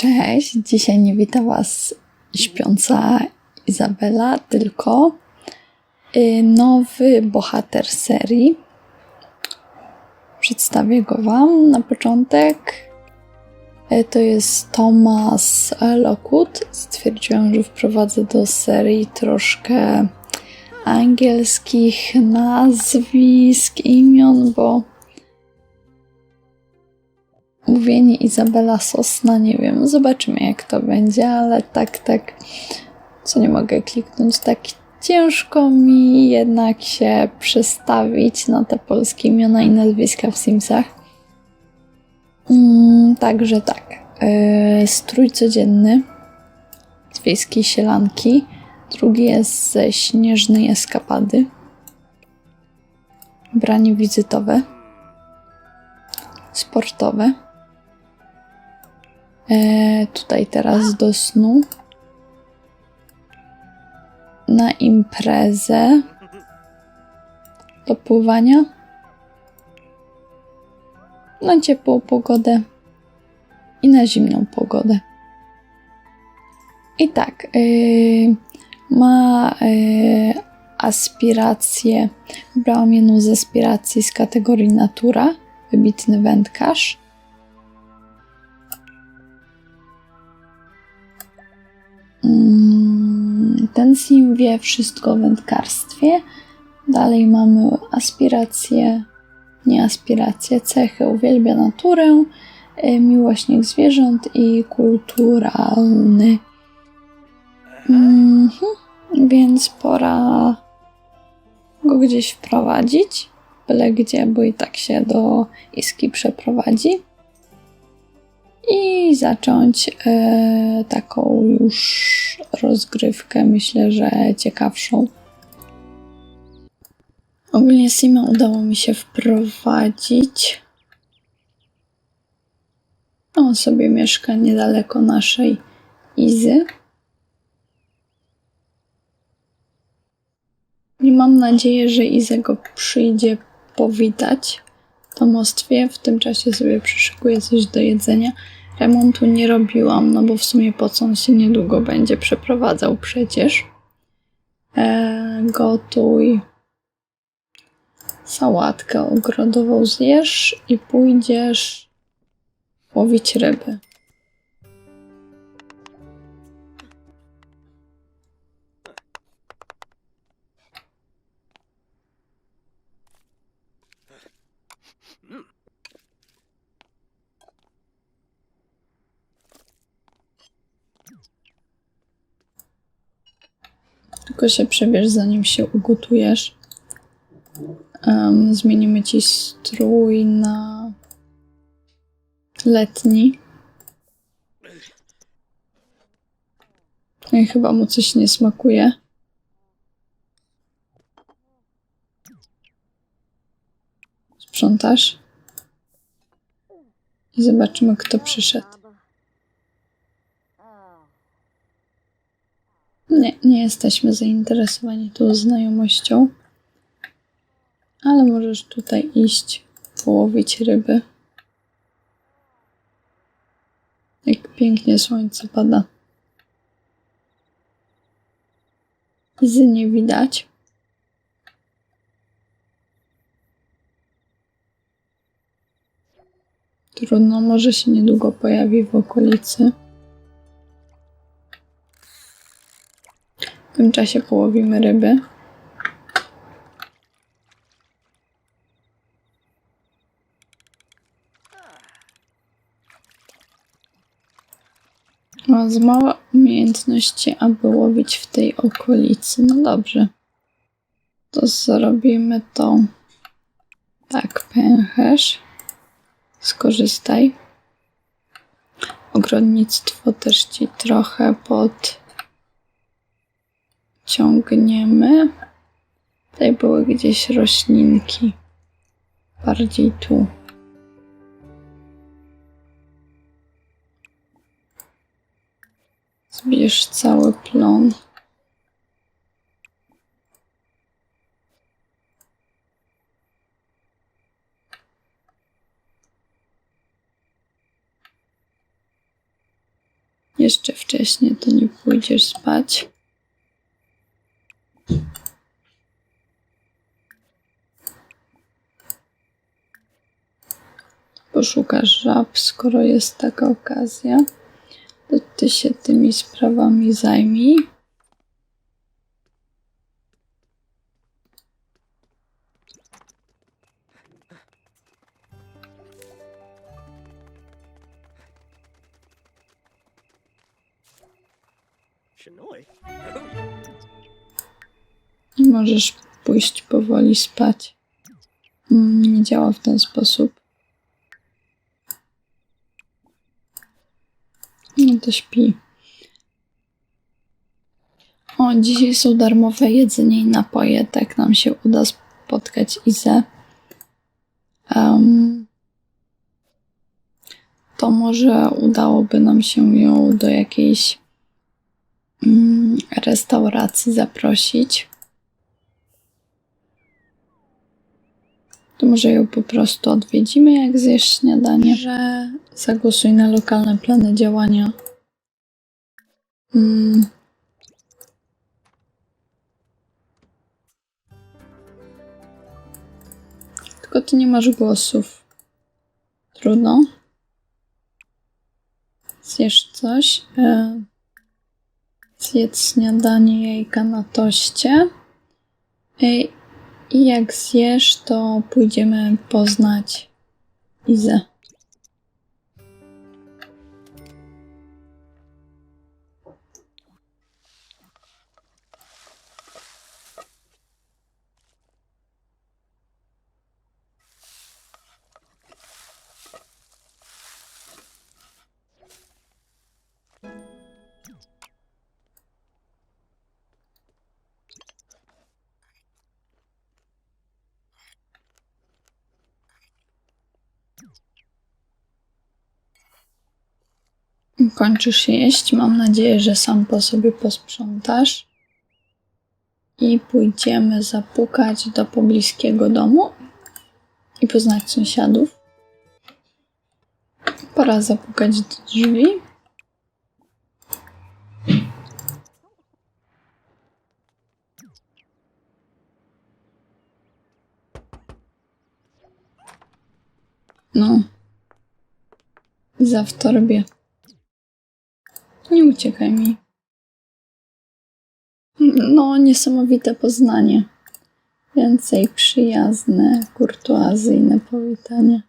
Cześć, dzisiaj nie wita Was śpiąca Izabela, tylko y, nowy bohater serii. Przedstawię go Wam na początek. Y, To jest Thomas Lockwood. Stwierdziłam, że wprowadzę do serii troszkę angielskich nazwisk, imion, bo mówienie Izabela Sosna, nie wiem, zobaczymy jak to będzie, ale tak, tak, co nie mogę kliknąć, tak ciężko mi jednak się przestawić na te polskie imiona i nazwiska w Simsach. Mm, także tak, yy, strój codzienny z wiejskiej sielanki, drugi jest ze śnieżnej eskapady, branie wizytowe, sportowe, E, tutaj teraz do snu. Na imprezę. Do pływania. Na ciepłą pogodę. I na zimną pogodę. I tak. y, ma y, aspiracje. Wybrałam jedną z aspiracji z kategorii natura. Wybitny wędkarz. Mm, Ten sim wie wszystko o wędkarstwie. Dalej mamy aspiracje, nie aspiracje, cechy. Uwielbia naturę, y, miłośnik zwierząt i kulturalny. Mhm, Więc pora go gdzieś wprowadzić. Byle gdzie, bo i tak się do Iski przeprowadzi i zacząć e, taką już rozgrywkę, myślę, że ciekawszą. Ogólnie Sima udało mi się wprowadzić. On sobie mieszka niedaleko naszej Izy. I mam nadzieję, że Iza go przyjdzie powitać domostwie. W tym czasie sobie przyszykuję coś do jedzenia. Remontu nie robiłam, no bo w sumie po co on się niedługo będzie przeprowadzał przecież. E, gotuj sałatkę ogrodową zjesz i pójdziesz łowić ryby. Tylko się przebierz, zanim się ugotujesz. Em, zmienimy ci strój na letni. No i chyba mu coś nie smakuje. Sprzątasz. I zobaczymy, kto przyszedł. Nie, nie jesteśmy zainteresowani tą znajomością. Ale możesz tutaj iść, połowić ryby. Jak pięknie słońce pada. Izy nie widać. Trudno, może się niedługo pojawi w okolicy. Tym czasie połowimy ryby. Ma za małe umiejętności, aby łowić w tej okolicy. No dobrze. To zrobimy to. Tak, pęcherz. Skorzystaj. Ogrodnictwo też ci trochę pod ciągniemy. Tutaj były gdzieś roślinki. Bardziej tu. Zbierz cały plon. Jeszcze wcześniej to nie pójdziesz spać. Poszukasz żab, skoro jest taka okazja. To ty się tymi sprawami zajmij. I możesz pójść powoli spać. Mm, Nie działa w ten sposób. No to śpi. O, dzisiaj są darmowe jedzenie i napoje. Tak nam się uda spotkać Izę. Em, to może udałoby nam się ją do jakiejś mm, restauracji zaprosić. To może ją po prostu odwiedzimy, jak zjesz śniadanie. Że zagłosuj na lokalne plany działania. Mm. Tylko ty nie masz głosów. Trudno. Zjesz coś. E, zjedz śniadanie jajka na toście. E, I jak zjesz, to pójdziemy poznać Izę. Kończysz jeść. Mam nadzieję, że sam po sobie posprzątasz. I pójdziemy zapukać do pobliskiego domu i poznać sąsiadów. Pora zapukać do drzwi. No. Za w torbie. Nie uciekaj mi. No, niesamowite poznanie. Więcej przyjazne, kurtuazyjne powitanie.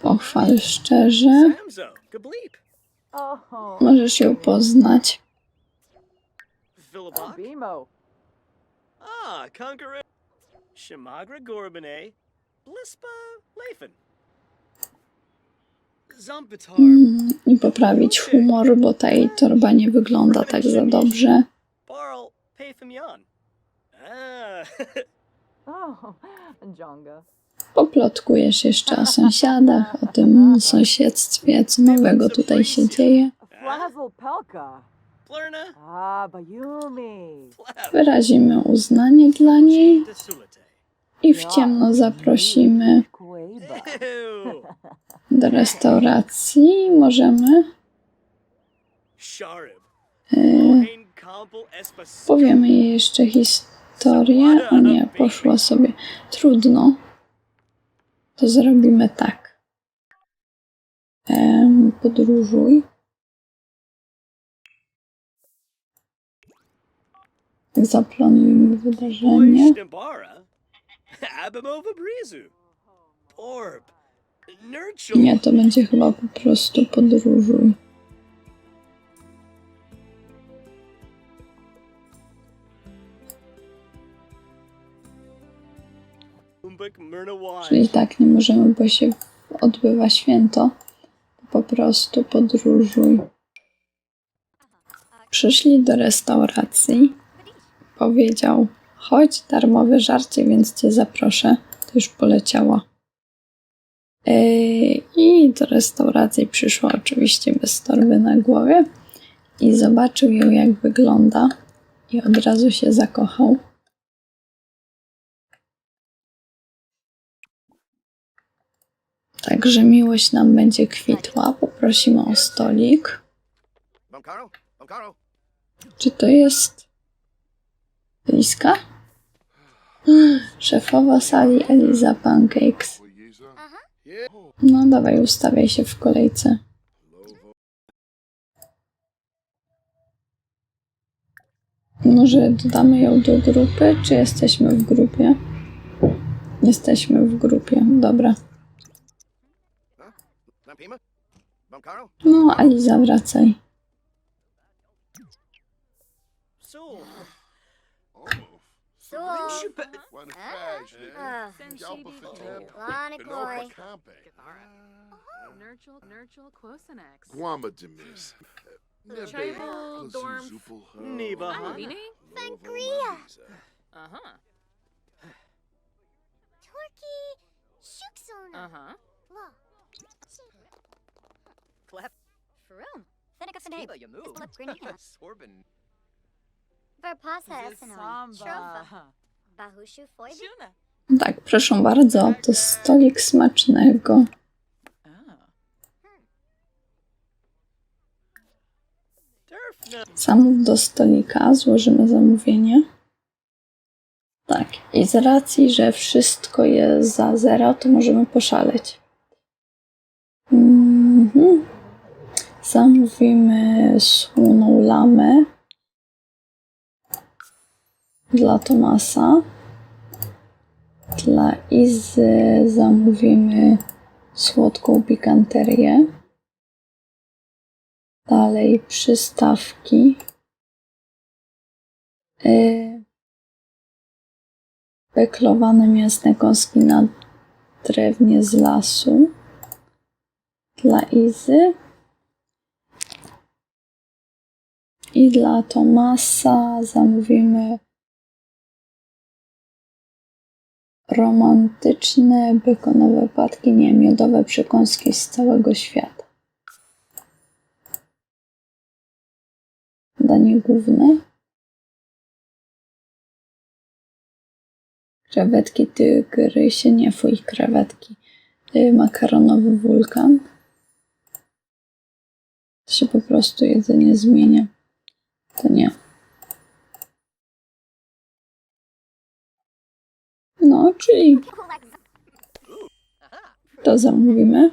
Pochwal szczerze. Możesz ją poznać. Philibok. Bimo. Ah, Conqueror. Shamagra Gorbane. Blispa. Mm, I poprawić humor, bo ta jej torba nie wygląda tak za dobrze. Barl. Ah, Oh. Poplotkujesz jeszcze o sąsiadach, o tym sąsiedztwie, co nowego tutaj się dzieje. Flazzle Pelka. Wyrazimy uznanie dla niej i w ciemno zaprosimy do restauracji. Możemy. Yy, Espas. powiemy jej jeszcze historię. O nie, poszła sobie. Trudno. To zrobimy tak. Podróżuj. Zaplanujmy wydarzenie. Nie, to będzie chyba po prostu podróżuj. Czyli tak, nie możemy, bo się odbywa święto. Po prostu podróżuj. Przyszli do restauracji. Powiedział, chodź, darmowe żarcie, więc cię zaproszę. To już poleciała. Yy, I do restauracji przyszła oczywiście bez torby na głowie. i zobaczył ją, jak wygląda, i od razu się zakochał. Także miłość nam będzie kwitła. Poprosimy o stolik. Czy to jest Liska? Szefowa sali Eliza Pancakes. No dawaj, ustawiaj się w kolejce. Może dodamy ją do grupy, czy jesteśmy w grupie? Jesteśmy w grupie, dobra. No, Eliza, wracaj. Zo. One een vijs, nigga. Jouw begetemd. Lanikooi. Nurchel, Nurchel, Quosenex. Guamadamis. Tribal, Uh-huh. Turkey. Shuksona. Uh-huh. Law. Clef. Shroom. Fennec of Sandabe. Sorban. Samba. Tak, proszę bardzo, to stolik smacznego. Zamów do stolika, złożymy zamówienie. Tak, i z racji, że wszystko jest za zero, to możemy poszaleć. Mhm. Zamówimy słoną lamę dla Tomasa. Dla Izy zamówimy słodką pikanterię. Dalej przystawki. Yy, Beklowane mięsne kąski na drewnie z lasu. Dla Izy. I dla Tomasa zamówimy romantyczne bekonowe płatki, nie, miodowe przekąski z całego świata. Danie główne. Krewetki tygrysie, nie fuj, krewetki. Y, Makaronowy wulkan. To się po prostu jedzenie zmienia. To nie. Czyli to zamówimy.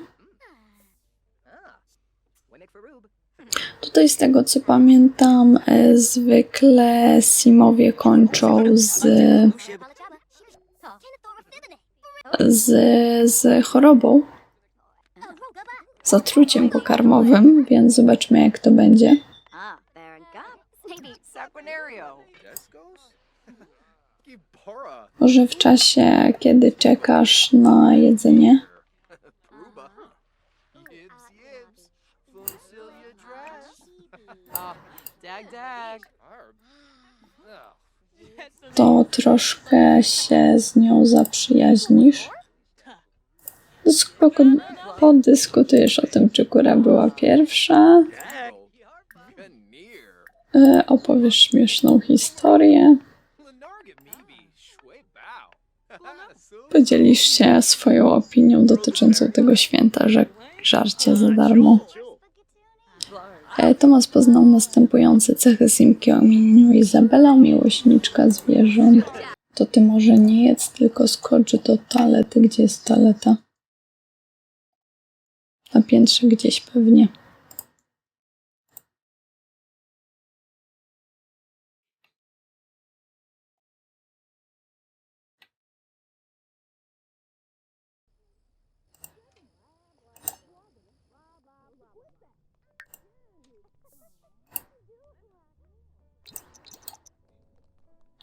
Tutaj z tego co pamiętam, e, zwykle Simowie kończą z, z, z chorobą, zatruciem pokarmowym, więc zobaczmy jak to będzie. Może w czasie, kiedy czekasz na jedzenie. To troszkę się z nią zaprzyjaźnisz. Spoko, podyskutujesz o tym, czy kura była pierwsza, e, opowiesz śmieszną historię, podzielisz się swoją opinią dotyczącą tego święta, że żarcie za darmo. E, Tomas poznał następujące cechy Simki o imieniu Izabela, miłośniczka zwierząt. To ty może nie jedz, tylko skocz do toalety. Gdzie jest toaleta? Na piętrze gdzieś pewnie.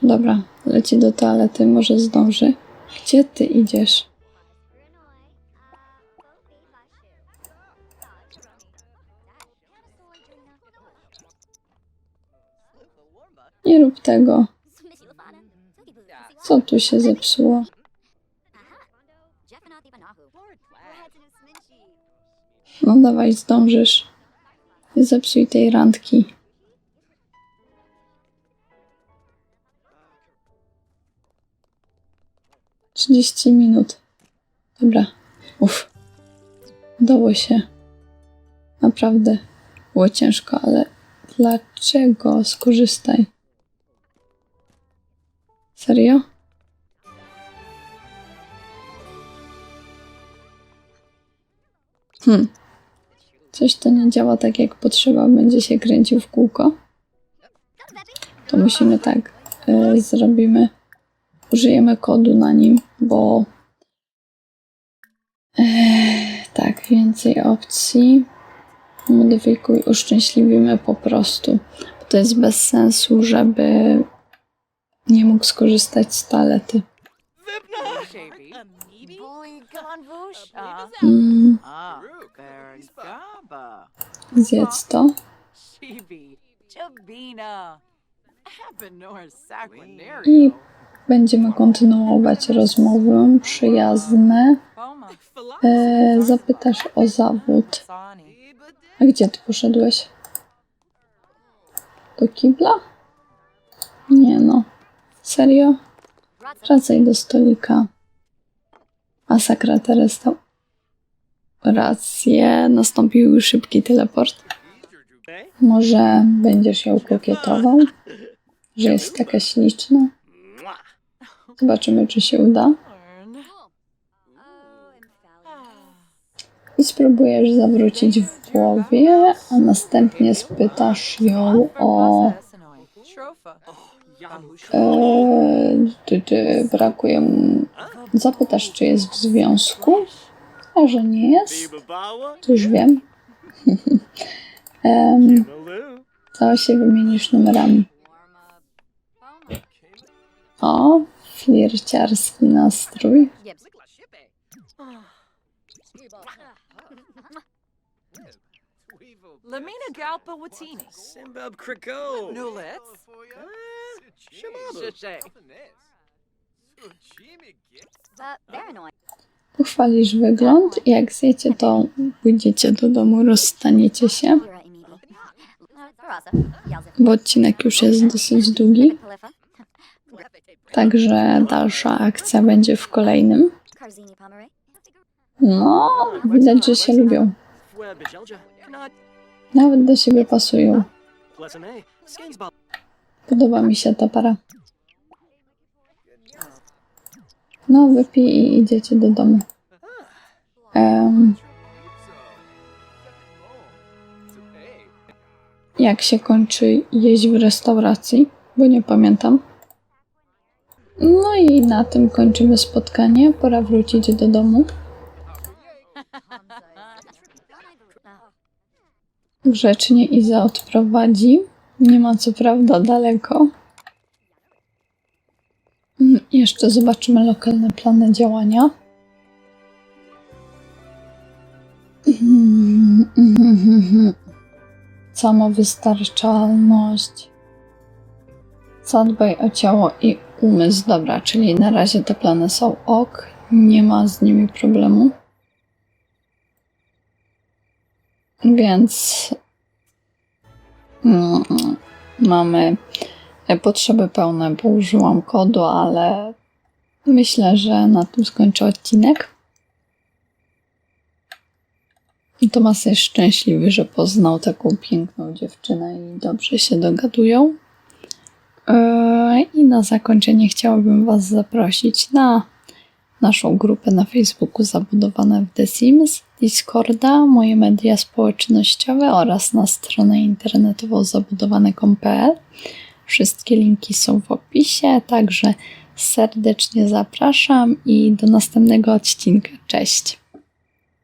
Dobra, leci do toalety, może zdąży. Gdzie ty idziesz? Nie rób tego. Co tu się zepsuło? No dawaj, zdążysz. Nie zepsuj tej randki. 30 minut. Dobra. Uff. Udało się. Naprawdę było ciężko, ale dlaczego? Skorzystaj. Serio? Hmm. Coś to nie działa tak jak potrzeba, będzie się kręcił w kółko. To musimy tak y, zrobimy. Użyjemy kodu na nim, bo e, tak, więcej opcji. Modyfikuj, uszczęśliwimy po prostu. Bo to jest bez sensu, żeby nie mógł skorzystać z talety. Mm, zjedz to. I. będziemy kontynuować rozmowę. Przyjazne. E, zapytasz o zawód. A gdzie ty poszedłeś? Do kibla? Nie no. Serio? Wracaj do stolika. A sakratę restał. Rację. Nastąpił szybki teleport. Może będziesz ją kokietował? Że jest taka śliczna? Zobaczymy, czy się uda. I spróbujesz zawrócić w głowie, a następnie spytasz ją o... Eee, ty, brakuje mu... Zapytasz, czy jest w związku, a że nie jest, to już wiem. Em, to się wymienisz numerami. O, flirciarski nastrój. Lamina Galpa Watini. Simbab. Pochwalisz wygląd i jak zjecie, to pójdziecie do domu, rozstaniecie się, bo odcinek już jest dosyć długi. Także dalsza akcja będzie w kolejnym. No, widać, że się lubią. Nawet do siebie pasują. Podoba mi się ta para. No, wypij i idziecie do domu. Em, jak się kończy jeść w restauracji, bo nie pamiętam. No i na tym kończymy spotkanie. Pora wrócić do domu. Grzecznie Iza odprowadzi. Nie ma co prawda daleko. Mm, Jeszcze zobaczymy lokalne plany działania. Samowystarczalność. Zadbaj o ciało i umysł. Dobra, czyli na razie te plany są ok. Nie ma z nimi problemu. Więc mm, mamy potrzeby pełne, bo użyłam kodu, ale myślę, że na tym skończę odcinek. Tomas jest szczęśliwy, że poznał taką piękną dziewczynę i dobrze się dogadują. Eee, I na zakończenie chciałabym Was zaprosić na naszą grupę na Facebooku zabudowane w The Sims, Discorda, moje media społecznościowe oraz na stronę internetową zabudowane.pl. Wszystkie linki są w opisie, także serdecznie zapraszam i do następnego odcinka. Cześć!